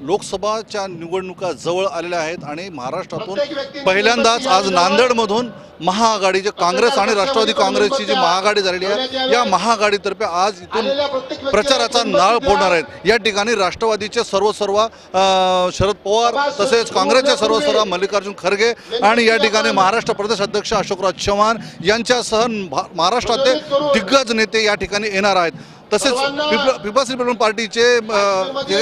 लोकसभाच्या निवडणुका जवळ आलेल्या आहेत आणि महाराष्ट्रातून पहिल्यांदाच आज नांदेडमधून महाआघाडीचे काँग्रेस आणि राष्ट्रवादी काँग्रेसची जी महाआघाडी झालेली आहे या महाआघाडीतर्फे आज इथून प्रचाराचा नाळ फोडणार आहेत. या ठिकाणी राष्ट्रवादीचे सर्व शरद पवार तसेच काँग्रेसचे सर्व सर्व मल्लिकार्जुन खरगे आणि या ठिकाणी महाराष्ट्र प्रदेश अध्यक्ष अशोकराज चव्हाण यांच्यासह महाराष्ट्रातले दिग्गज नेते या ठिकाणी येणार आहेत. तसेच पिपल पीपल्स रिपब्लिकन पार्टीचे जे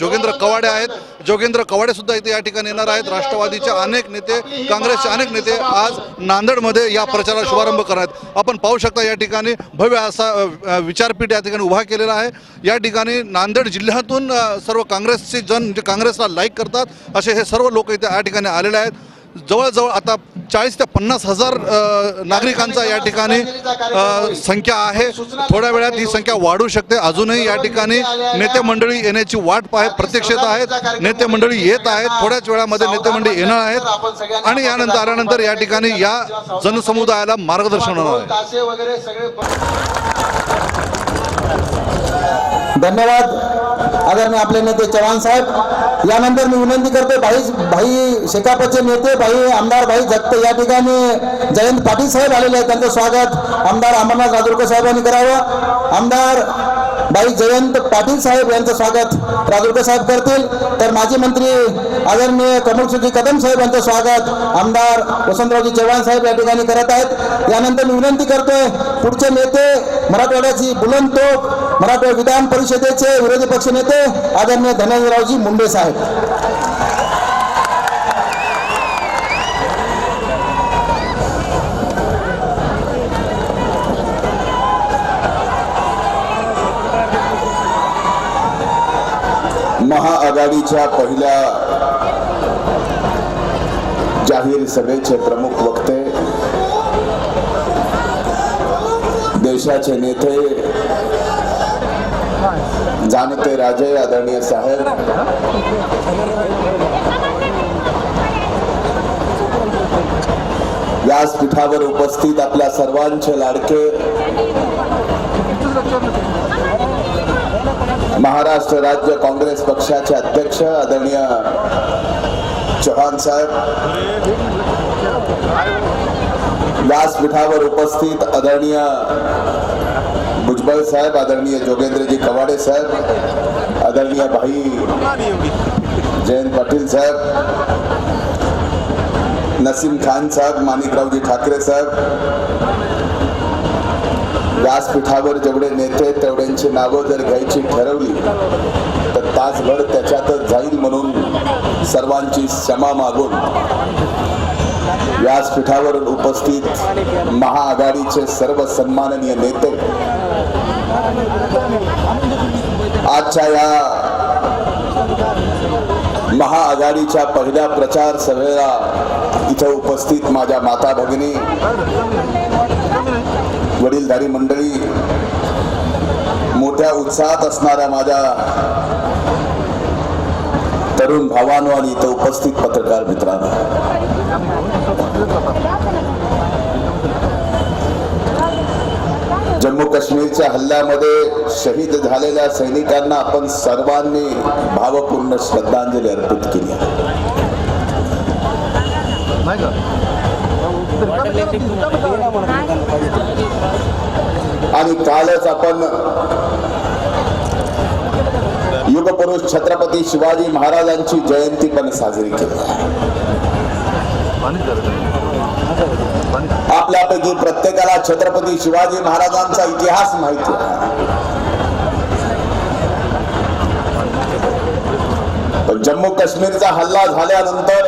जोगेंद्र कवाडे आहेत. जोगेंद्र कवाडे सुद्धा इथे या ठिकाणी येणार आहेत. राष्ट्रवादीचे अनेक नेते काँग्रेसचे अनेक नेते आज नांदेडमध्ये या प्रचाराला शुभारंभ करत आहेत. आपण पाहू शकता या ठिकाणी भव्य असा विचारपीठ या ठिकाणी उभा केलेला आहे. या ठिकाणी नांदेड जिल्ह्यातून सर्व काँग्रेसचे जन जे काँग्रेसला लाईक करतात असे हे सर्व लोक इथे या ठिकाणी आलेले आहेत. जवळजवळ आता चाळीस ते पन्नास हजार नागरिकांचा या ठिकाणी संख्या आहे. थोड्या वेळात ही संख्या वाढू शकते. अजूनही या ठिकाणी नेते मंडळी येण्याची वाट पाहत प्रत्यक्षेत आहेत. नेते मंडळी येत आहेत. थोड्याच वेळामध्ये नेते मंडळी येणार आहेत. आणि यानंतर आल्यानंतर या ठिकाणी या जनसमुदायाला मार्गदर्शन होणार आहे. धन्यवाद. आदरणीय आपले नेते चव्हाण साहेब यानंतर मी विनंती करतो भाई भाई शेकापचे नेते भाई आमदार भाई जगते या ठिकाणी जयंत पाटील साहेब आलेले आहेत त्यांचं स्वागत. आमदार अमरनाथ राजूरकर साहेबांनी करावं. आमदार बाई जयंत पाटील साहेब यांचं स्वागत. राजूरकर साहेब करतील. तर माजी मंत्री आदरणीय कमलसुजी कदम साहेब यांचं स्वागत. आमदार वसंतरावजी चव्हाण साहेब या ठिकाणी करत आहेत. यानंतर मी विनंती करतोय पुढचे नेते मराठवाड्याची बुलंद तोप मराठवाडा विधान परिषदेचे विरोधी पक्ष नेते आदरणीय धनंजयरावजी मुंडे साहेब. महाआघाडीच्या पहिल्या जाहीर सभेचे प्रमुख वक्ते देशाचे नेते जाणते राजे आदरणीय साहेब व्यासपीठावर उपस्थित आपल्या सर्वांचे लाडके महाराष्ट्र राज्य काँग्रेस पक्षाचे अध्यक्ष आदरणीय चव्हाण साहेब. व्यासपीठावर उपस्थित आदरणीय भुजबळ साहेब आदरणीय जोगेंद्रजी कवाडे साहेब आदरणीय भाई जयंत पाटील साहेब नसीम खान साहेब माणिकरावजी ठाकरे साहेब व्यासपीठावर जेवढे नेते तेवढ्यांची नावं जर घ्यायची ठरवली तर तासभर त्याच्यातच जाईल म्हणून सर्वांची क्षमा मागून व्यासपीठावर उपस्थित महाआघाडीचे सर्व सन्माननीय नेते आजच्या या महाआघाडीच्या पहिल्या प्रचार सभेला इथं उपस्थित माझ्या माता भगिनी वडीलधारी मंडळी मोठ्या उत्साहात असणाऱ्या माझ्या तरुण भावानो आणि इथं उपस्थित पत्रकार मित्रांनो. जम्मू काश्मीरच्या हल्ल्यामध्ये शहीद झालेल्या सैनिकांना आपण सर्वांनी भावपूर्ण श्रद्धांजली अर्पित केली आहे. आणि कालच आपण युगपुरुष छत्रपती शिवाजी महाराजांची जयंती पण साजरी केली आपल्यापैकी प्रत्येकाला छत्रपती शिवाजी महाराजांचा इतिहास माहिती आहे. पण जम्मू काश्मीरचा हल्ला झाल्यानंतर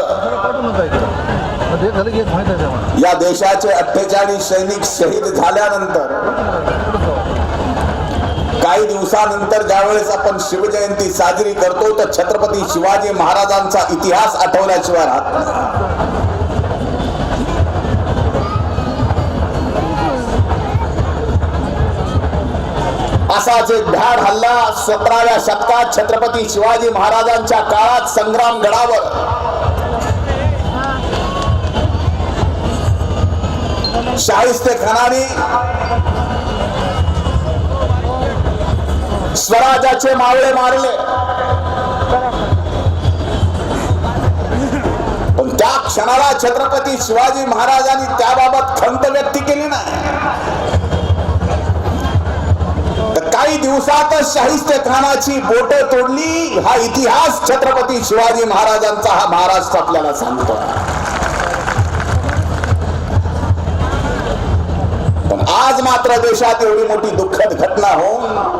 या देशाचे अठ्ठेचाळीस सैनिक शहीद झाल्यानंतर काही दिवसानंतर ज्यावेळेस आपण शिवजयंती साजरी करतो तर छत्रपती शिवाजी महाराजांचा इतिहास आठवल्याशिवाय राहत असाच एक भ्याड हल्ला सतराव्या शतकात छत्रपती शिवाजी महाराजांच्या काळात संग्राम गडावर. शाहिस्ते खानाने स्वराज्याचे मावळे मारले. पण त्या क्षणाला छत्रपती शिवाजी महाराजांनी त्याबाबत खंत व्यक्त केली नाही. तर काही दिवसातच शाहिस्ते खानाची बोट तोडली. हा इतिहास छत्रपती शिवाजी महाराजांचा हा महाराष्ट्र आपल्याला सांगतो. पण आज मात्र देशात एवढी मोठी दुःखद घटना होऊन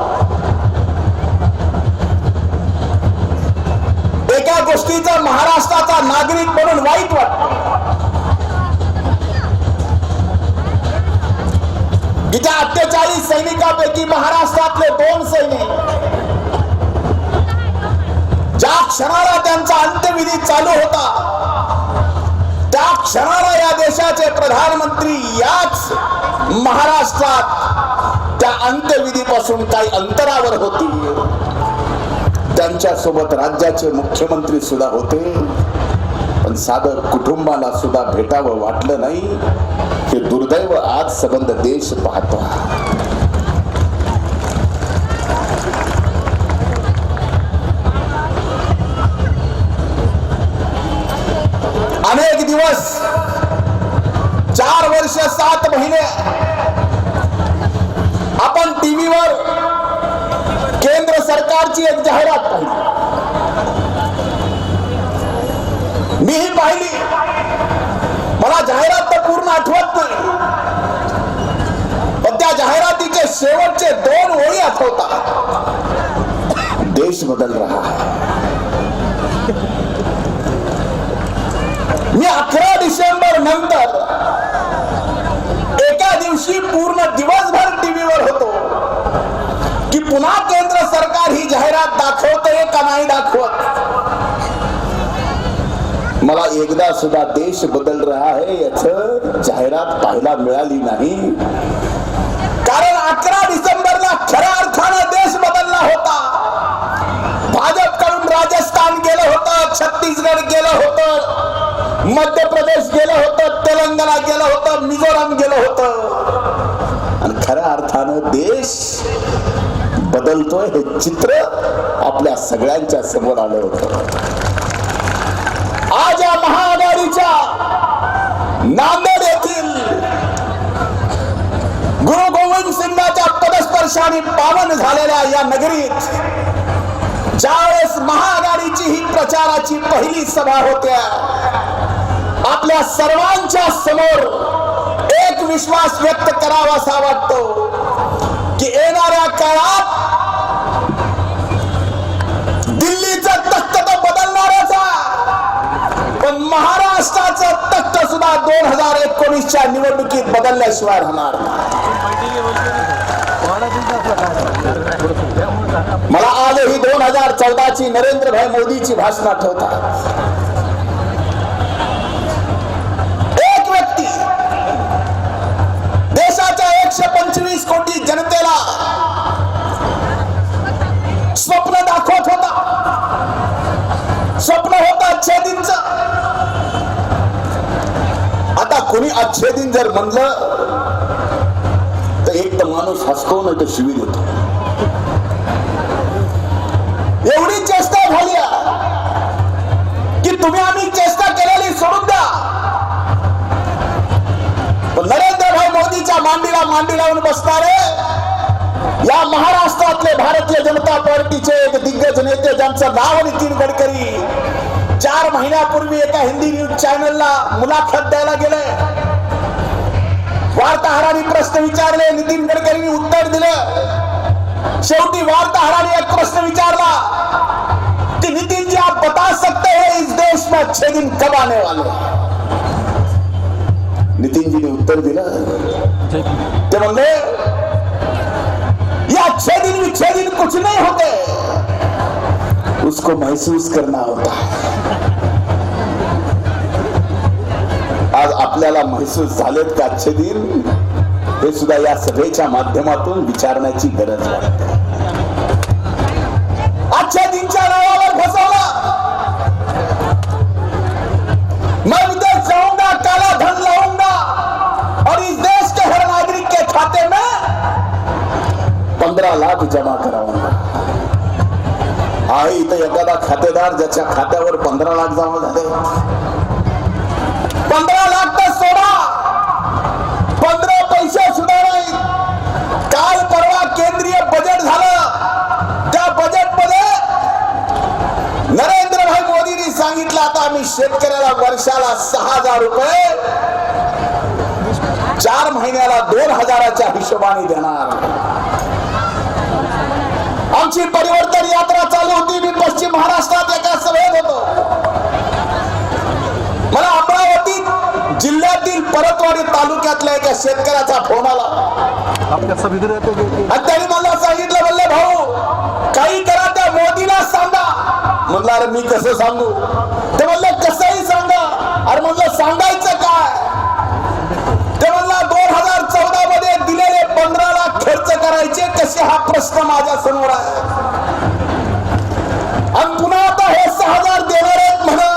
एका महाराष्ट्राचा नागरिक म्हणून वाईट वाटत. तिच्या अठ्ठेचाळीस सैनिकापैकी महाराष्ट्रातले दोन सैनिक. ज्या क्षणाला त्यांचा अंत्यविधी चालू होता त्या क्षणाला या देशाचे प्रधानमंत्री याच महाराष्ट्रात त्या अंत्यविधीपासून काही अंतरावर होती. त्यांच्यासोबत राज्याचे मुख्यमंत्री सुद्धा होते. पण सागर कुटुंबाला सुद्धा भेटावं वाटलं नाही. हे दुर्दैव आज संबंध देश पाहतो. अनेक दिवस चार वर्ष सात महिने आपण टीव्हीवर सरकारची एक जाहिरात पाहिली. मीही पाहिली. मला जाहिरात तर पूर्ण आठवत नाही. पण त्या जाहिरातीचे शेवटचे दोन ओळी आठवतात. देश बदल रहा मी अकरा डिसेंबर नंतर एका दिवशी पूर्ण दिवसभर टीव्हीवर होतो. पुन्हा केंद्र सरकार ही जाहिरात दाखवते का नाही दाखवत? मला एकदा सुद्धा देश बदल रहा है याच जाहिरात पाहायला मिळाली नाही. कारण अकरा डिसेंबरला खऱ्या अर्थानं देश बदलला होता. भाजपकडून राजस्थान गेलं होतं छत्तीसगड गेलं होतं मध्य प्रदेश गेलं होतं तेलंगणा गेलं होतं मिझोराम गेलं होतं. आणि खऱ्या अर्थानं देश बदलतोय हे चित्र आपल्या सगळ्यांच्या समोर आलं होत. आज या महाआघाडीच्या नांदेड येथील गुरु गोविंद सिंगाच्या पदस्पर्शाने पावन झालेल्या या नगरीत ज्यावेळेस महाआघाडीची ही प्रचाराची पहिली सभा होत्या आपल्या सर्वांच्या समोर एक विश्वास व्यक्त करावासा वाटतो. की येणाऱ्या काळात दिल्लीचं तख्त तर बदलणारच पण महाराष्ट्राचं तख्त सुद्धा दोन हजार एकोणीसच्या निवडणुकीत बदलल्याशिवाय होणार मला आजही दोन हजार चौदाची नरेंद्र भाई मोदीची भाषण आठवतात. पंचवीस कोटी जनतेला स्वप्न दाखवत होता. स्वप्न होत अच्छेदींच आता कोणी अच्छेदीन जर म्हणलं तर एक तर माणूस हसतो नाही तर शिवी देतो. एवढी चेष्टा झाली की तुम्ही आम्ही चेष्टा मांडी लावून बसणारे या महाराष्ट्रातले भारतीय जनता पार्टीचे एक दिग्गज नेते ज्यांचं नाव नितीन गडकरी चार महिन्यापूर्वी एका हिंदी न्यूज चॅनलला मुलाखत द्यायला गेले. वार्ताहरांनी प्रश्न विचारले नितीन गडकरींनी उत्तर दिलं. शेवटी वार्ताहरांनी एक प्रश्न विचारला की नितिन जी आप बता सकते हैं इस देश में अच्छे दिन कब आने वाले नितीनजीने उत्तर दिलं. ते म्हणले ये अच्छे दिन विच्छे दिन कुछ नहीं होते. उसको महसूस करना होता. आज आपल्याला महसूस झालेत का अच्छे दिन हे सुद्धा या सभेच्या माध्यमातून विचारण्याची गरज वाटते. पंधरा लाख जमा करावा. आहे इथं एखादा खातेदार ज्याच्या खात्यावर पंधरा लाख जमा झाले. पंधरा लाख तर सोडा. पंधरा पैसे सुद्धा नाही काल परवा केंद्रीय बजेट झालं. त्या बजेटमध्ये नरेंद्र भाई मोदींनी सांगितलं आता आम्ही शेतकऱ्याला वर्षाला सहा हजार रुपये चार महिन्याला दोन हजाराच्या हिशोबाने देणार. आमची परिवर्तन यात्रा चालू होती. मी पश्चिम महाराष्ट्रात एका सभेत होतो. मला अमरावती जिल्ह्यातील परतवाडी तालुक्यातल्या एका शेतकऱ्याचा फोन आला. आणि त्यांनी मला सांगितलं म्हणले भाऊ काही करा त्या मोदीला सांगा. म्हणलं अरे मी कसं सांगू? ते म्हणलं कसंही सांगा. अरे म्हणलं सांगायचं करायचे कसे हा प्रश्न माझ्यासमोर आहे. आणि पुन्हा आता हे सहा हजार देणार आहेत म्हणा.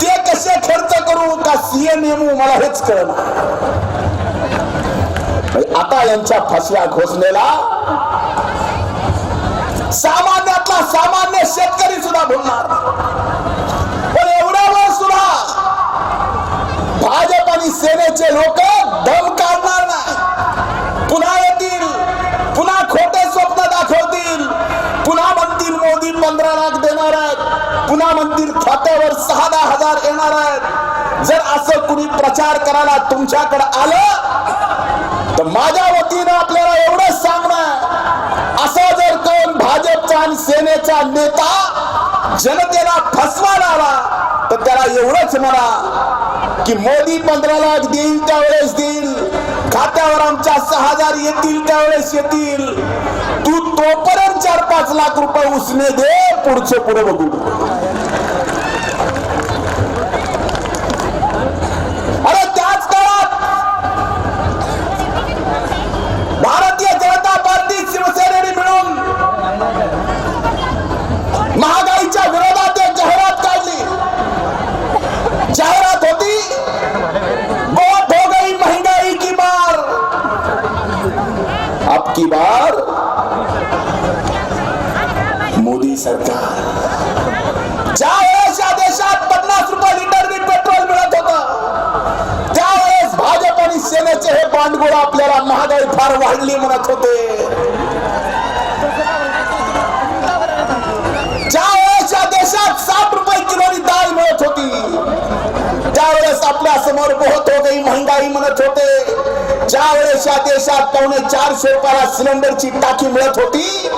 ते कसे खर्च करू का सीए नेमू मला हेच कळणार आता यांच्या फसव्या घोषणेला सामान्यातला सामान्य शेतकरी सुद्धा बोलणार. पण एवढ्या वेळ सुद्धा भाजप आणि सेनेचे लोक दम काढणार नाही पुन्हा येतील पुन्हा खोटे स्वप्न दाखवतील पुन्हा म्हणतील मोदी पंधरा लाख देणार आहेत म्हणतील खात्यावर सहा दहा हजार येणार आहेत. जर असं कुणी प्रचार करायला तुमच्याकडे आलं तर माझ्या वतीनं आपल्याला एवढंच सांगणं असा जर कोण भाजपचा आणि सेनेचा नेता जनतेला फसवायला आला तर त्याला एवढंच म्हणा की मोदी पंधरा लाख देईल त्यावेळेस देईल खात्यावर आमच्या सहा हजार येतील त्यावेळेस येतील. तू तोपर्यंत चार पाच लाख रुपये उसने दे पुढचे पुढे बघू. महागाई म्हणत होते. ज्यावेळेस या देशात साठ रुपये किलोनी डाळ मिळत होती त्यावेळेस आपल्यासमोर बहुत हो गई महंगाई म्हणत होते ज्यावेळेस या देशात पावणे चारशे रुपयाला सिलेंडरची टाकी मिळत होती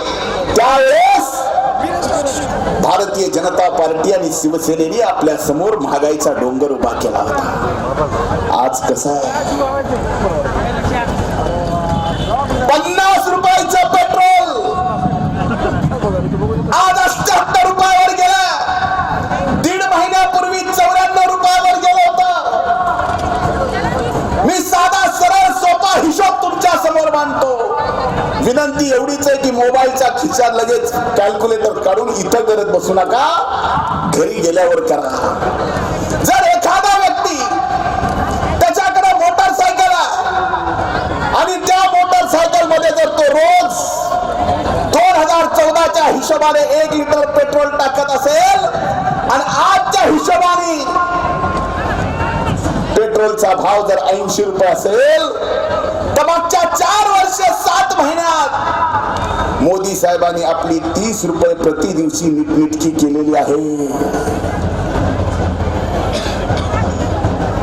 त्यावेळेस भारतीय जनता पार्टी आणि शिवसेनेने आपल्यासमोर महागाईचा डोंगर उभा केला होता. आज कसा आहे? पन्नास रुपयाचं पेट्रोल. आज अठ्याहत्तर रुपयावर गेला. दीड महिन्यापूर्वी चौऱ्याण्णव रुपयावर गेलं होत. मी साधा सरळ सोपा हिशोब तुमच्यासमोर मांडतो. विनंती एवढीच आहे की मोबाईलच्या खिशात लगेच कॅल्क्युलेटर काढून इथं करत बसू नका. घरी गेल्यावर करा. जर एखादा व्यक्ती त्याच्याकडे मोटरसायकल आहे आणि त्या मोटरसायकलमध्ये जर तो रोज दोन हजार चौदाच्या हिशोबाने एक लिटर पेट्रोल टाकत असेल आणि आजच्या हिशोबाने पेट्रोलचा भाव जर ऐंशी रुपये असेल तर मागच्या चार वर्ष सात महिन्यात मोदी साहेबांनी आपली तीस रुपये प्रति दिवशी नीटनिटकी केलेली आहे.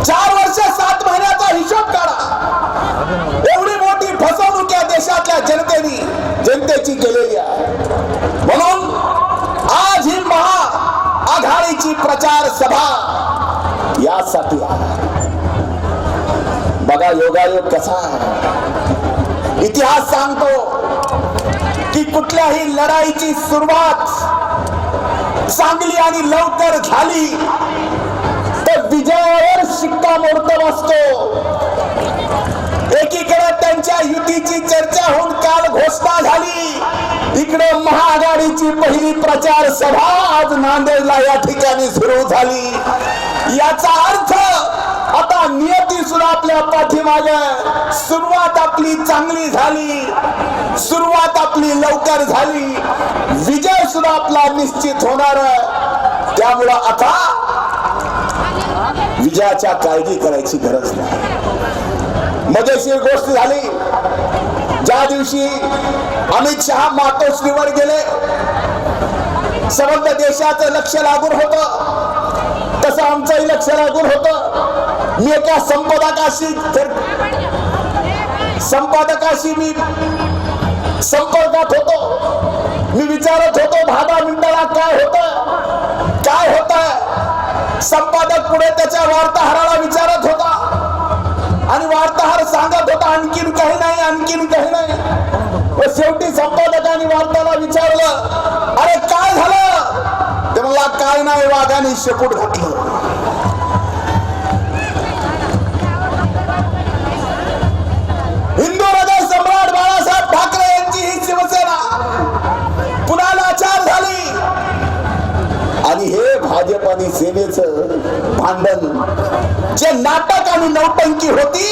चार वर्ष सात महिन्याचा हिशोब काढा. एवढी मोठी फसवणूक या देशातल्या जनतेने जनतेची केलेली आहे. म्हणून आज ही महा आघाडीची प्रचार सभा यासाठी बघा योगायोग कसा इतिहास सांगतो की कुठल्याही लढाईची सुरुवात चांगली आणि लवकर झाली तर विजयावर शिक्कामोर्तब असतो. एकीकडे त्यांच्या युतीची चर्चा होऊन काल घोषणा झाली इकडे महाआघाडीची पहिली प्रचार सभा आज नांदेडला या ठिकाणी सुरू झाली. याचा अर्थ आता नियती सुद्धा आपल्या पाठीमाग. सुरुवात आपली चांगली झाली. सुरुवात आपली लवकर झाली. विजय सुद्धा आपला निश्चित होणार त्यामुळं आता विजयाच्या काळजी करायची गरज नाही. मजेशीर गोष्ट झाली. ज्या दिवशी अमित शहा मातोश्रीवर गेले समग्र देशाचं लक्ष लागून होत. तसं आमचंही लक्ष लागून होत. मी एका संपादकाशी संपादकाशी मी संपर्कात होतो. मी विचारत होतो दहा दहा मिनिटाला काय होत? काय होत? संपादक पुढे त्याच्या वार्ताहराला विचारत होता. आणि वार्ताहर सांगत होता आणखीन काही नाही. आणखीन काही नाही व शेवटी संपादकांनी वार्ताला विचारलं अरे काय झालं? ते मला काय नाही वाघाने शेपूट घातलं. आणि हे भाजप आणि सेनेचं भांडण जे नाटक आणि नौटंकी होती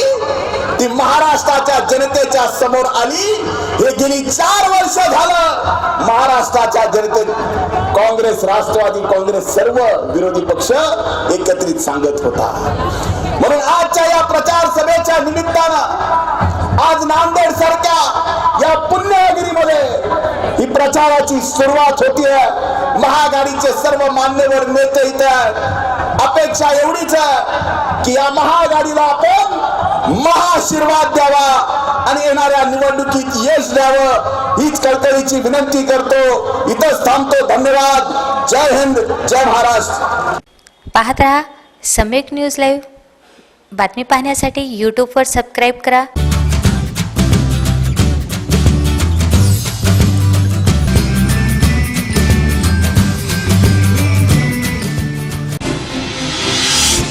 ती महाराष्ट्राच्या जनतेच्या समोर आली. हे गेली चार वर्ष झालं महाराष्ट्राच्या जनते काँग्रेस राष्ट्रवादी काँग्रेस सर्व विरोधी पक्ष एकत्रित सांगत होता. म्हणून आजच्या या प्रचार सभेच्या निमित्तानं आज नांदेड सारख्या या पुण्यगिरीमध्ये ही प्रचाराची सुरुवात होतीये महागाडीचे सर्व मान्यवर नेते इथे अपेक्षा एवढीच आहे की या महागाडीला आपण महाशीर्वाद द्यावा आणि येणाऱ्या निवडणुकीत यश द्यावं हीच कळकळीची विनंती करतो. इथंच थांबतो. धन्यवाद. जय हिंद. जय महाराष्ट्र. पाहत राहा सम्यक न्यूज लाईव्ह. बातमी पाहण्यासाठी यूट्यूबवर सबस्क्राईब करा.